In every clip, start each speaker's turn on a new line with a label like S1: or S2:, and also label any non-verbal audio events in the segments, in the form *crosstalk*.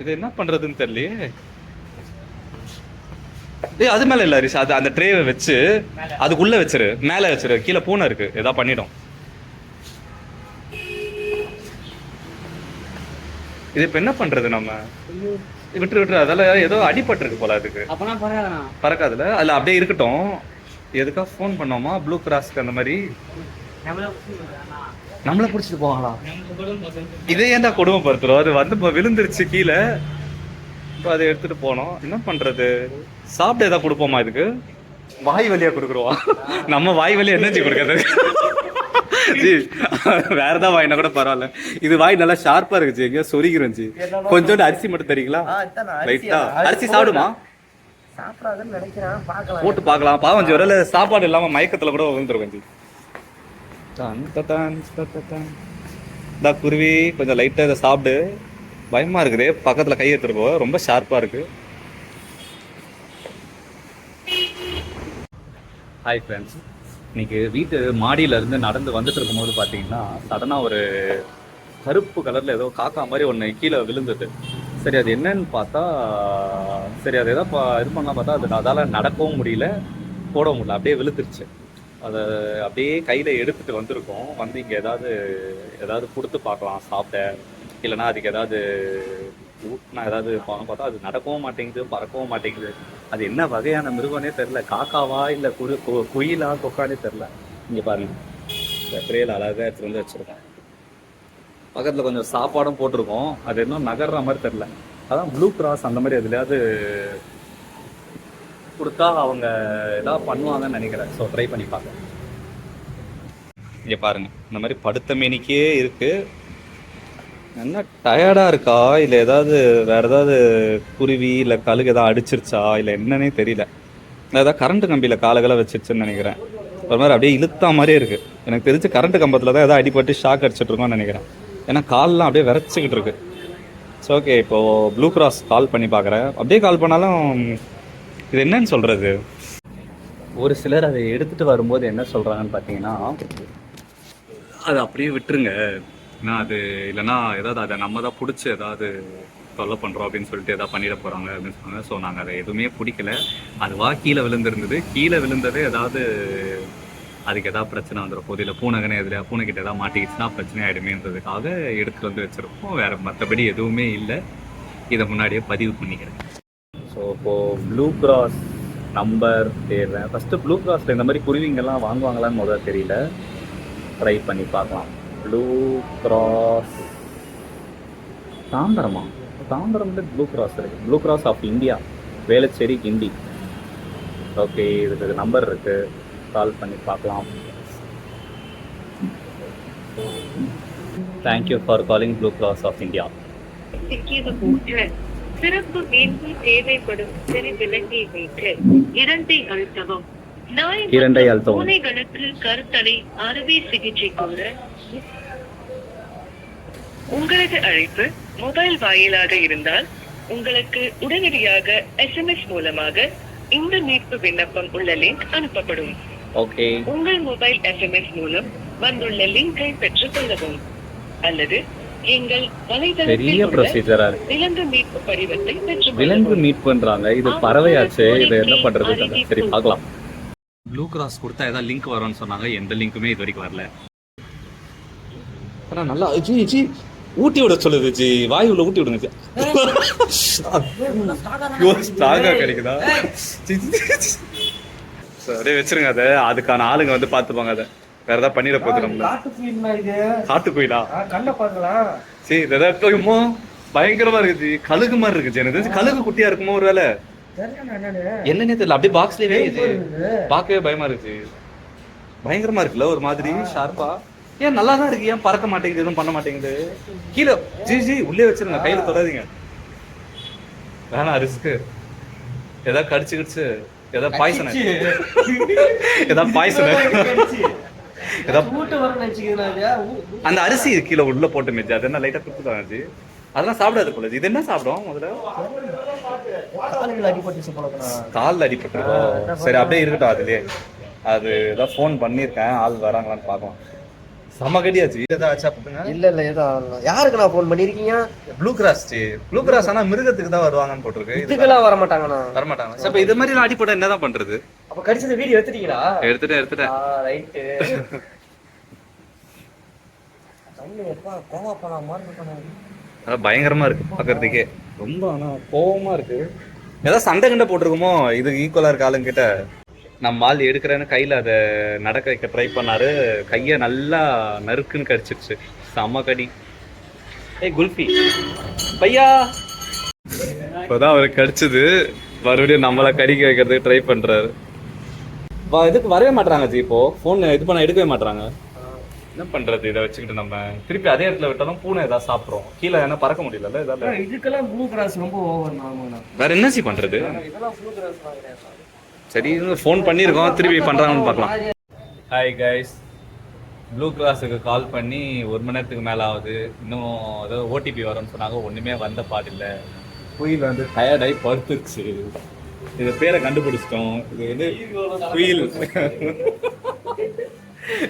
S1: இது என்ன பண்றதுன்னு தெரியலையே. ஏய் அது மேல இல்ல ஹரிஷ். அது அந்த ட்ரேவை வச்சு அதுக்குள்ள வச்சிரு. மேல வச்சிரு. கீழே பூனை இருக்கு. ஏதா பண்ணிடும். இது இப்ப என்ன பண்றது நம்ம? விட்டுரு விட்டுரு. அதெல்லாம் ஏதோ அடிபட்டிருக்கு போல அதுக்கு. பறக்காதுல? அதுல அப்படியே இருக்கட்டும். எதுக்கா ஃபோன் பண்ணோமா? ப்ளூ கிராஸ்க்கு அந்த மாதிரி.
S2: நம்மள
S1: பிடிச்சிட்டு போவாங்களா? இதே ஏன்டா கொடுமைப்படுத்துறோம்? அது வந்து விழுந்துருச்சு கீழே. இப்போ அதை எடுத்துட்டு போனோம். என்ன பண்றது? சாப்பிட ஏதாவது கொடுப்போமா இதுக்கு? வாய் வழியா கொடுக்குறோம். நம்ம வாய் வழியா என்னச்சு கொடுக்கறது. ஜி வேற ஏதாவது வாய்னா கூட பரவாயில்ல. இது வாய் நல்லா ஷார்ப்பா இருக்கு ஜி. எங்கேயோ ஜி. கொஞ்சோண்டு அரிசி மட்டும் தரீங்களா? ரைட்டா அரிசி. சாப்பிடுமா?
S2: சாப்பிடாதுன்னு நினைக்கிறேன். பார்க்கலாம்.
S1: போட்டு பார்க்கலாம். பாவம் ஜி. ஒருவேளை சாப்பாடு இல்லாம மயக்கத்துல கூட விழுந்துருக்கும் இந்தா குருவி கொஞ்சம் லைட்டாக இதை சாப்பிடு. பயமாக இருக்குது. பக்கத்தில் கை எடுத்துட்டு போக ரொம்ப ஷார்ப்பாக இருக்குது ஹாய் ஃப்ரெண்ட்ஸ் இன்னைக்கு வீட்டு மாடியில இருந்து நடந்து வந்துட்டு இருக்கும்போது பார்த்தீங்கன்னா சடனாக ஒரு கருப்பு கலரில் ஏதோ காக்கா மாதிரி ஒன்று கீழே விழுந்தது. சரி அது என்னன்னு பார்த்தா சரி அது எதாவது பா- இது பண்ணலாம் பார்த்தா அது அதால் நடக்கவும் முடியல போடவும் முடியல. அப்படியே விழுந்துருச்சு. அதை அப்படியே கையில் எடுத்துட்டு வந்திருக்கோம். வந்து இங்கே ஏதாவது ஏதாவது கொடுத்து பார்க்கலாம் சாப்பிட. இல்லைன்னா அதுக்கு ஏதாவது ஊட்டினா ஏதாவது போன பார்த்தா அது நடக்கவும் மாட்டேங்குது பறக்கவும் மாட்டேங்குது. அது என்ன வகையான மிருகம்னே தெரில காக்காவா இல்லை குரு கு- குயிலா கொக்கானே தெரில இங்கே பாருங்க. இந்த அழகாக அழகா எடுத்துட்டு வந்து வச்சிருக்கோம். பக்கத்தில் கொஞ்சம் சாப்பாடும் போட்டிருக்கோம். அது இன்னும் நகர்ற மாதிரி தெரில அதான் ப்ளூ கிராஸ் அந்த மாதிரி எதுலையாவது கொடுத்தா அவங்க ஏதாவது பண்ணுவாங்கன்னு நினைக்கிறேன். ஸோ ட்ரை பண்ணி பார்க்க இங்க பாருங்க. இந்த மாதிரி படுத்த மேனிக்கே இருக்கு. என்ன டயர்டா இருக்கா? இல்ல ஏதாவது வேற ஏதாவது குருவி இல்ல கழுகு ஏதாவது அடிச்சிருச்சா? இல்ல என்னன்னே தெரியல. ஏதாவது கரண்ட் கம்பியில காலகளை வச்சிருச்சுன்னு நினைக்கிறேன். ஒரு மாதிரி அப்படியே இழுத்தா மாதிரியே இருக்கு. எனக்கு தெரிஞ்சு கரண்ட் கம்பத்துல தான் ஏதாவது அடிபட்டு ஷாக் அடிச்சிட்டு இருக்கோம்னு நினைக்கிறேன். ஏன்னா கால்லாம் அப்படியே விரைச்சிக்கிட்டு இருக்கு. ஸோ ஓகே இப்போ ப்ளூ கிராஸ் கால் பண்ணி பார்க்குறேன். அப்படியே கால் பண்ணாலும் இது என்னன்னு சொல்றது? ஒரு சிலர் அதை எடுத்துட்டு வரும்போது என்ன சொல்றாங்கன்னு பார்த்தீங்கன்னா அது அப்படியே விட்டுருங்க. ஏன்னா அது இல்லைன்னா ஏதாவது அதை நம்ம தான் பிடிச்சி ஏதாவது தொல்லை பண்ணுறோம் அப்படின்னு சொல்லிட்டு ஏதாவது பண்ணிட போகிறாங்க அப்படின்னு சொன்னாங்க. ஸோ நாங்கள் அதை எதுவுமே பிடிக்கல. அதுவாக கீழே விழுந்திருந்தது. கீழே விழுந்தது ஏதாவது அதுக்கு ஏதாவது பிரச்சனை வந்துடும் போது இல்லை பூனகனே எதில் பூனைக்கிட்ட ஏதாவது மாட்டிக்கிச்சுன்னா பிரச்சனை ஆகிடுமேன்றதுக்காக எடுத்துகிட்டு வந்து வச்சுருக்கோம் வேறு மற்றபடி எதுவுமே இல்லை. இதை முன்னாடியே பதிவு பண்ணிக்கிறேன். ஸோ இப்போது ப்ளூ கிராஸ் நம்பர் தேடுறேன். ஃபஸ்ட்டு ப்ளூ கிராஸில் இந்த மாதிரி குருவிங்கெல்லாம் வாங்குவாங்களான்னு முதல்ல தெரியல. ட்ரை பண்ணி பார்க்கலாம். ப்ளூ கிராஸ் தாம்பரமா? தாம்பரம்ல ப்ளூ கிராஸ் இருக்குது blue cross of India Velachery Guindy. Okay இதுக்கு நம்பர் இருக்குது கால் பண்ணி பார்க்கலாம். Thank you for calling blue cross of India
S3: சிறப்பு மீன்கள் தேவைப்படும் சிறு விலங்கை வைத்து இரண்டை அழுத்தவும்.
S1: இரண்டை அழுத்தவும்.
S3: பூனைகளுக்கு கருத்தடை அறுவை சிகிச்சை கூட உங்களது அழைப்பு மொபைல் வாயிலாக இருந்தால் உங்களுக்கு உடனடியாக எஸ்எம்எஸ் மூலமாக இந்த மீட்பு விண்ணப்பம் உள்ள லிங்க் அனுப்பப்படும்.
S1: ஓகே.
S3: உங்கள் மொபைல் எஸ்எம்எஸ் மூலம் வந்துள்ள லிங்கை பெற்றுக் கொள்ளவும் அல்லது எங்கள்
S1: பெரிய ப்ரொசீஜரா இருக்கு.
S3: விலங்கு மீட்பு படிவத்தை பெற்றுக்
S1: விலங்கு
S3: கொள்ளவும்
S1: மீட் பண்றாங்க இது பறவையாச்சு இது என்ன பண்றது. சரி பார்க்கலாம். ப்ளூ கிராஸ் கொடுத்தா ஏதாவது லிங்க் வரும்னு சொன்னாங்க. எந்த லிங்க்குமே இது வரைக்கும் வரல. ஆனா நல்லா ஜி ஜி. ஊட்டி விட சொல்லுது ஜி. வாய் உள்ள ஊட்டி விடுங்க ஸ்ட்ராங்கா கிடைக்குதா? அப்படியே வச்சிருங்க அதை. அதுக்கான ஆளுங்க வந்து பார்த்துப்பாங்க அதை. வேற ஏதாவது பண்ணிட போகுது நம்மள.
S2: காட்டு
S1: கோயிலா
S2: கண்ணை பார்க்கலாம்
S1: சரி ஏதாவது பயங்கரமா இருக்கு ஜி கழுகு மாதிரி இருக்கு எனக்கு தெரிஞ்சு கழுகு குட்டியா இருக்குமோ ஒரு வேலை
S2: தெரியல என்னன்னு.
S1: தெரியல. அப்படியே பாக்ஸ்லயே இது. பார்க்கவே பயமா இருக்கு பயங்கரமா இருக்குல்ல ஒரு மாதிரி ஷார்ப்பா ஏன் நல்லா தான் இருக்கு? ஏன் பறக்க மாட்டேங்குது? எதுவும் பண்ண மாட்டேங்குது? கீழே ஜி ஜி உள்ளே வச்சிருங்க. கையில தொடாதீங்க. வேணாம் ரிஸ்க் ஏதாவது கடிச்சு கிடிச்சு. ஏதாவது பாய்சன ஏதாவது பாய்சன அந்த அரிசி கீழே உள்ள போட்டு மிச்சு அது என்ன லைட்டா கொடுத்துட்டாங்க ஜி அதெல்லாம் சாப்பிடாது போல. இது என்ன சாப்பிடும் முதல்ல. காலில் அடிபட்டுருக்கோம். சரி அப்படியே இருக்கட்டும் அதுலயே. அது ஏதோ ஃபோன் பண்ணியிருக்கேன். ஆள் வராங்களான்னு பார்க்கலாம். செம கடியாச்சு. ஏதாவது ஆச்சா பண்ணுங்க
S2: இல்ல இல்ல ஏதோ யாருக்கு நான் ஃபோன் பண்ணிருக்கீங்க
S1: ப்ளூ கிராஸ் ப்ளூ கிராஸ் ஆனா மிருகத்துக்கு தான் வருவாங்கன்னு போட்டிருக்கு. இது
S2: இதுக்கெல்லாம் வர மாட்டாங்கண்ணா
S1: வரமாட்டாங்க. சரி, அப்ப இது மாதிரி அடிப்பட என்னதான் பண்றது?
S2: அப்ப கடிச்சது வீடியோ எடுத்துட்டீங்களா?
S1: எடுத்துட்டேன் எடுத்துட்டேன்.
S2: ரைட்டு
S1: பயங்கரமா இருக்கு பாக்குறதுக்கே. ரொம்ப ஆனா கோவமா இருக்கு. ஏதாவது சண்டை கண்டை போட்டிருக்குமோ? இது ஈக்குவலா இருக்க ஆளுங்கிட்ட நம்ம ஆள் எடுக்கிறேன்னு கையில அதை நடக்க வைக்க ட்ரை பண்ணாரு. கைய நல்லா நறுக்குன்னு கடிச்சிருச்சு. செம்ம கடி. ஏய் குல்ஃபி. பையா. இப்போதான் அவருக்கு கடிச்சது. மறுபடியும் நம்மளை கடிக்க வைக்கிறதுக்கு ட்ரை பண்றாரு. வா இதுக்கு வரவே மாட்டாங்க ஜி இப்போ. ஃபோன் இது பண்ண எடுக்கவே மாட்டாங்க என்ன பண்றது? இதை வச்சுக்கிட்டு நம்ம திருப்பி அதே இடத்துல விட்டாலும் பூனை ஏதாவது சாப்பிட்றோம். கீழே என்ன பறக்க முடியல
S2: இதுக்கெல்லாம் ப்ளூ கிராஸ் ரொம்ப ஓவர்
S1: வேற என்ன சி பண்றது? சரி ஃபோன் பண்ணியிருக்கோம். திருப்பி பண்றாங்கன்னு பார்க்கலாம். ஹாய் கைஸ் ப்ளூ கிராஸுக்கு கால் பண்ணி ஒரு மணி நேரத்துக்கு மேலே ஆகுது. இன்னும் ஏதோ ஓடிபி வரும்னு சொன்னாங்க. ஒன்றுமே வந்த பாடில்ல குயில் வந்து. டயர்டாகி படுத்துருச்சு. இது பேரை கண்டுபிடிச்சிட்டோம். இது வந்து குயில்.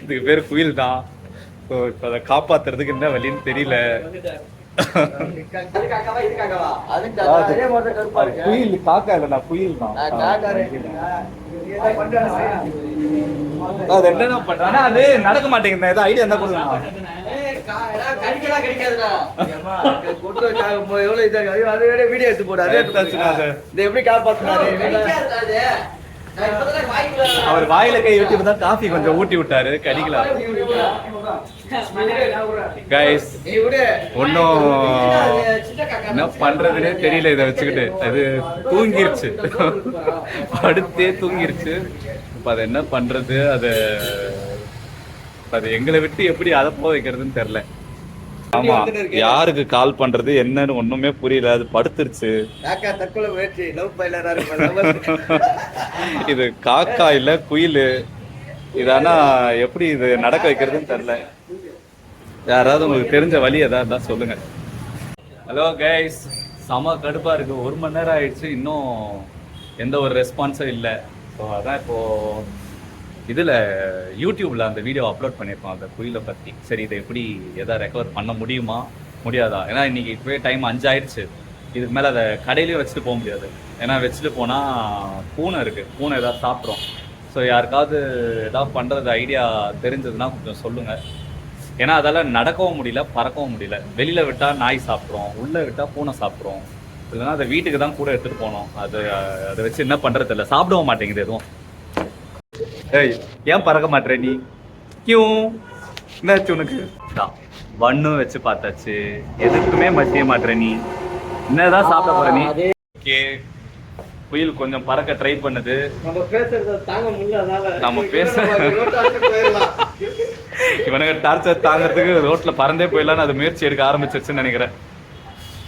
S1: இதுக்கு பேர் குயில் தான் ஸோ இப்போ அதை காப்பாத்துறதுக்கு என்ன வழின்னு தெரியல. குயில் காக்கா இல்லை நான் குயில் தான் அது என்னடா பண்றாங்க அது நடக்க மாட்டேங்குது ஏதோ ஐடியா இருந்தா கொடுங்க.
S2: வீடியோ எடுத்து போடு அதே இதை எப்படி காப்பாத்துனாரு
S1: அவர் வாயில கை விட்டு தான் காஃபி கொஞ்சம் ஊட்டி விட்டாரு கடிக்கல கைஸ் ஒன்னும் என்ன பண்றதுனே தெரியல இதை வச்சுக்கிட்டு. அது தூங்கிருச்சு. படுத்தே தூங்கிருச்சு. இப்ப அது என்ன பண்றது? அது அது எங்களை விட்டு எப்படி அதை போக வைக்கிறதுன்னு தெரியல. ஆமா யாருக்கு கால் பண்றது என்னன்னு ஒண்ணுமே புரியல அது படுத்துருச்சு.
S2: காக்கா தற்கொலை முயற்சி லவ் பைலரா இருக்கும் *laughs*
S1: இது காக்கா இல்ல குயில். இது ஆனா எப்படி இது நடக்க வைக்கிறதுன்னு தெரியல. யாராவது உங்களுக்கு தெரிஞ்ச வழி ஏதாவது இருந்தா சொல்லுங்க. ஹலோ கைஸ் செம கடுப்பா இருக்கு. ஒரு மணி நேரம் ஆயிடுச்சு. இன்னும் எந்த ஒரு ரெஸ்பான்ஸும் இல்லை. ஸோ அதான் இப்போ இதில் யூடியூப்பில் அந்த வீடியோ அப்லோட் பண்ணியிருக்கோம் அந்த குயிலை பற்றி சரி இதை எப்படி எதாவது ரெக்கவர் பண்ண முடியுமா முடியாதா? ஏன்னா இன்னைக்கு இப்போவே டைம் அஞ்சாயிடுச்சு இதுக்கு மேலே அதை கடையிலேயே வச்சுட்டு போக முடியாது. ஏன்னா வச்சுட்டு போனால் பூனை இருக்குது பூனை ஏதாவது சாப்பிட்றோம். ஸோ யாருக்காவது ஏதாவது பண்ணுறது ஐடியா தெரிஞ்சதுன்னா கொஞ்சம் சொல்லுங்கள் ஏன்னா அதால் நடக்கவும் முடியல பறக்கவும் முடியல. வெளியில் விட்டால் நாய் சாப்பிட்றோம் உள்ளே விட்டால் பூனை சாப்பிட்றோம். இல்லைன்னா அதை வீட்டுக்கு தான் கூட எடுத்துகிட்டு போனோம். அது அதை வச்சு என்ன பண்ணுறது இல்லை சாப்பிடவும் மாட்டேங்குது எதுவும். ஏய் ஏன் பறக்க மாட்டேற நீ? கியூ. என்னாச்சு உனக்கு? வண்ணும் வச்சு பார்த்தாச்சு. எதுக்குமே மத்திய மாட்டேற நீ. என்னதான் சாப்பிட போற நீ? ஓகே. குயில் கொஞ்சம் பறக்க ட்ரை பண்ணுது.
S2: நம்ம பேசுறத தாங்க முடியல அதனால
S1: நம்ம பேச- இவனுக்கு டார்ச்சர் தாங்கிறதுக்கு ரோட்ல பறந்தே போயிடலாம்னு அது முயற்சி எடுக்க ஆரம்பிச்சிருச்சுன்னு நினைக்கிறேன்.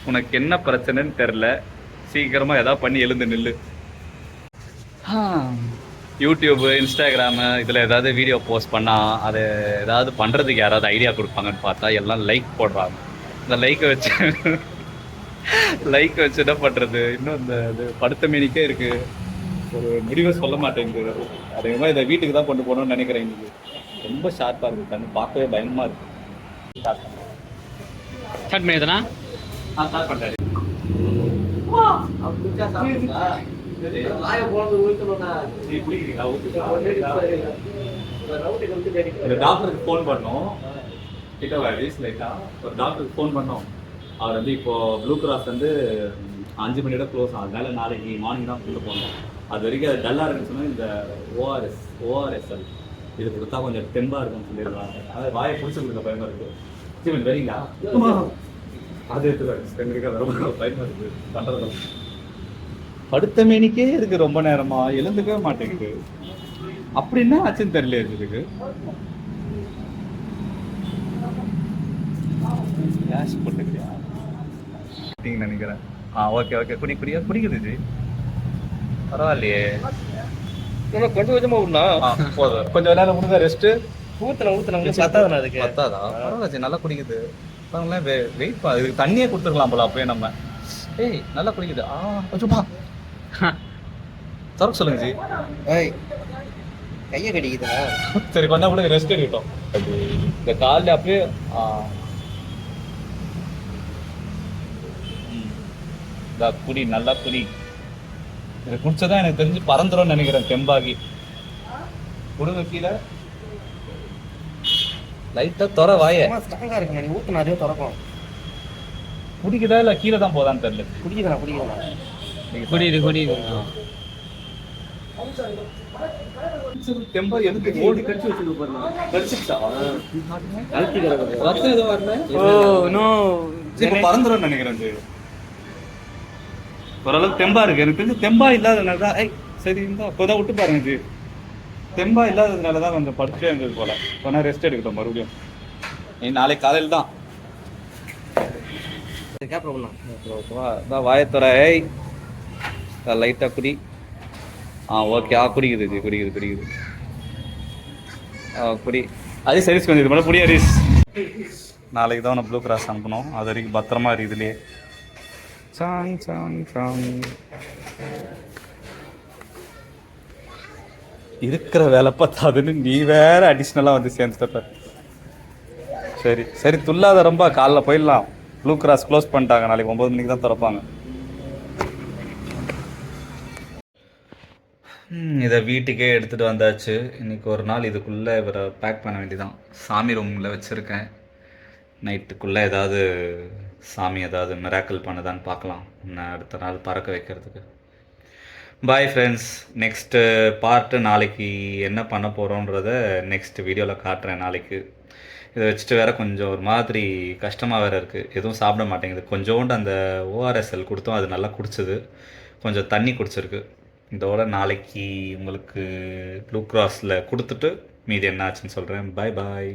S1: உனக்கு என்ன பிரச்சனைன்னு தெரியல சீக்கிரமா ஏதாவது பண்ணி எழுந்து நில்லு. யூடியூப் இன்ஸ்டாகிராமு இதில் ஏதாவது வீடியோ போஸ்ட் பண்ணால் அது ஏதாவது பண்ணுறதுக்கு யாராவது ஐடியா கொடுப்பாங்கன்னு பார்த்தா எல்லாம் லைக் போடுறாங்க. இந்த லைக்கை வச்சு லைக் வச்சு என்ன பண்ணுறது இன்னும் இந்த இது படுத்த மீனிக்கே இருக்குது ஒரு முடிவை சொல்ல மாட்டேங்குது. அதேமாதிரி இதை வீட்டுக்கு தான் கொண்டு போகணும்னு நினைக்கிறேன் இன்னைக்கு. ரொம்ப ஷார்ப்பாக இருக்குது கண்ணு பார்க்கவே பயமாக இருக்குது
S4: ஸ்டார்ட் பண்ணிடுதுனா
S1: ஆ ஸ்டார்ட் பண்ணுறாரு இந்த டாக்டருக்கு ஃபோன் பண்ணோம். கிட்ட வயசு லைட்டா ஒரு டாக்டருக்கு ஃபோன் பண்ணோம். அவர் வந்து இப்போ ப்ளூ கிராஸ் வந்து அஞ்சு மணியோட க்ளோஸ் ஆகும். அதனால நாளைக்கு மார்னிங் தான் கொண்டு போகணும். அது வரைக்கும் அது டல்லாக இருக்குன்னு சொன்னா இந்த ஓஆர்எஸ் ஓஆர்எஸ்எல் இது கொடுத்தா கொஞ்சம் தெம்பா இருக்கும்னு சொல்லிடுறாங்க அது வாயை பிடிச்சி கொடுக்க பயமா இருக்கு. சிவன் வரீங்களா? அது எடுத்துருவாங்க ரெண்டு ரொம்ப பயமா இருக்கு. பண்றது. படுத்த மேனிக்கே இருக்கு ரொம்ப நேரமா எழுந்துக்கவே மாட்டேங்குது. அப்படி என்ன ஆச்சுன்னு தெரியல இதுக்கு கேஷ் போட்டுக்கிறியா? நினைக்கிறேன். ஆ ஓகே ஓகே குடி குடியா குடிக்குது ஜி பரவாயில்லையே.
S2: கொஞ்சம் கொஞ்சமா விடணும்
S1: ஆ, போதும். கொஞ்சம் நேரம் முடிஞ்ச ரெஸ்ட்
S2: ஊத்தணும் ஊத்தணும் பத்தாதுண்ணா அதுக்கு.
S1: பத்தாதா? பரவாயில்ல ஜி நல்லா குடிக்குது. வெயிட் பா இதுக்கு தண்ணியே கொடுத்துருக்கலாம் போல அப்பயே நம்ம. ஏய் நல்லா குடிக்குது. ஆ கொஞ்சமா *laughs* திறக்க சொல்லுங்க ஜி.
S2: ஏய் கையை கடிக்குதா?
S1: சரி கொஞ்ச கூட ரெஸ்ட் எடுக்கட்டும். இந்த காலில் அப்படியே. இதா குடி நல்லா குடி இதை குடிச்சதான் எனக்கு தெரிஞ்சு பறந்துரும்னு நினைக்கிறேன் தெம்பாகி. கொடுங்க கீழே. லைட்டா தொற வாய.
S2: ஸ்ட்ராங்கா இருக்குண்ணா நீ ஊத்து நிறைய திறக்கும்.
S1: குடிக்குதா இல்ல கீழே தான் போதான்னு தெரியல.
S2: குடிக்குதுண்ணா குடிக்குதுண்ணா
S1: குடியுது குடியுது தெம்பா எதுக்கு ஓடி
S2: கடிச்சு வச்சுக்க போறேன்
S1: கடிச்சிட்டா
S2: அழுத்தி கிடக்குது
S1: ரத்தம் எதுவும் வரல?
S2: ஓ நோ
S1: இப்போ பறந்துடும் நினைக்கிறேன் ஓரளவுக்கு தெம்பா இருக்கு. எனக்கு தெரிஞ்சு தெம்பா இல்லாததுனால தான் சரி இந்த அப்போதான் விட்டு பாருங்க இது. தெம்பா இல்லாததுனால தான் கொஞ்சம் படுத்தே இருந்தது போல. கொஞ்சம் ரெஸ்ட் எடுக்கட்டும் மறுபடியும். நீ நாளைக்கு காலையில் தான்.
S2: கேப்ல
S1: வாயத்துறை லைட்டாக குடி. ஆ ஓகே ஆ குடிக்குது இது குடிக்குது குடிக்குது. ஆ குடி. அது சரி கொஞ்சம் இது மேலே புடி ஹரிஸ் நாளைக்கு தான் உன்னை ப்ளூ கிராஸ் அனுப்பணும். அது வரைக்கும் பத்திரமா இருக்கு இதுலேயே. சாங் சாங் சாங் இருக்கிற வேலை பார்த்தாதுன்னு நீ வேற அடிஷ்னலாக வந்து சேர்ந்துட்ட சரி சரி துல்லாத ரொம்ப காலைல போயிடலாம். ப்ளூ கிராஸ் க்ளோஸ் பண்ணிட்டாங்க. நாளைக்கு ஒம்பது மணிக்கு தான் திறப்பாங்க. இதை வீட்டுக்கே எடுத்துகிட்டு வந்தாச்சு. இன்னைக்கு ஒரு நாள் இதுக்குள்ளே இவரை பேக் பண்ண வேண்டியதான் சாமி ரூமில் வச்சுருக்கேன். நைட்டுக்குள்ளே ஏதாவது சாமி ஏதாவது மிராக்கிள் பண்ணுதான்னு பார்க்கலாம். இன்னும் அடுத்த நாள் பறக்க வைக்கிறதுக்கு. பாய் ஃப்ரெண்ட்ஸ் நெக்ஸ்ட்டு பார்ட்டு நாளைக்கு என்ன பண்ண போகிறோன்றத நெக்ஸ்ட் வீடியோவில் காட்டுறேன் நாளைக்கு. இதை வச்சுட்டு வேறு கொஞ்சம் ஒரு மாதிரி கஷ்டமாக வேறு இருக்குது எதுவும் சாப்பிட மாட்டேங்குது. கொஞ்சோண்டு அந்த ஓஆர்எஸ்எல் கொடுத்தோம். அது நல்லா குடிச்சது. கொஞ்சம் தண்ணி குடிச்சிருக்கு. இதோட நாளைக்கு உங்களுக்கு ப்ளூ கிராஸில் கொடுத்துட்டு மீதி என்ன ஆச்சுன்னு சொல்கிறேன் பாய் பாய்